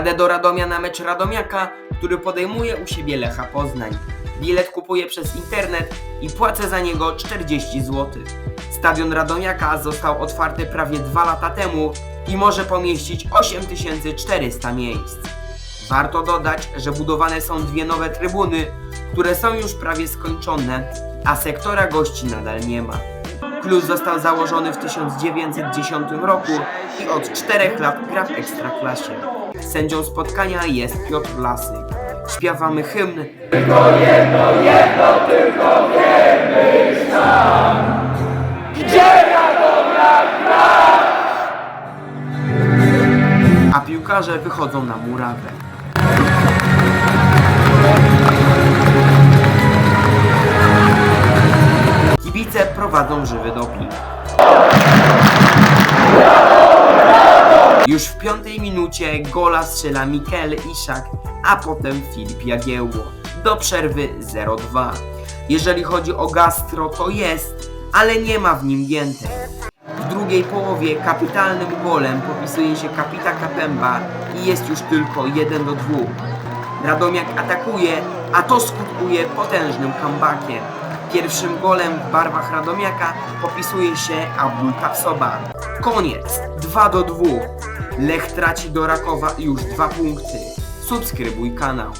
Jadę do Radomia na mecz Radomiaka, który podejmuje u siebie Lecha Poznań. Bilet kupuję przez internet i płacę za niego 40 zł. Stadion Radomiaka został otwarty prawie dwa lata temu i może pomieścić 8400 miejsc. Warto dodać, że budowane są dwie nowe trybuny, które są już prawie skończone, a sektora gości nadal nie ma. Klub został założony w 1910 roku i od czterech lat gra w Ekstraklasie. Sędzią spotkania jest Piotr Lasyk. Śpiewamy hymn a piłkarze wychodzą na murawę. Kibice prowadzą żywy doping. Już w piątej minucie gola strzela Mikel Iszak, a potem Filip Jagiełło. Do przerwy 0-2. Jeżeli chodzi o gastro, to jest, ale nie ma w nim więcej. W drugiej połowie kapitalnym golem popisuje się Kapita Kapemba i jest już tylko 1 do 2. Radomiak atakuje, a to skutkuje potężnym comebackiem. Pierwszym golem w barwach Radomiaka popisuje się Abdul Kapsoba. Koniec, 2 do 2. Lech traci do Rakowa już dwa punkty. Subskrybuj kanał.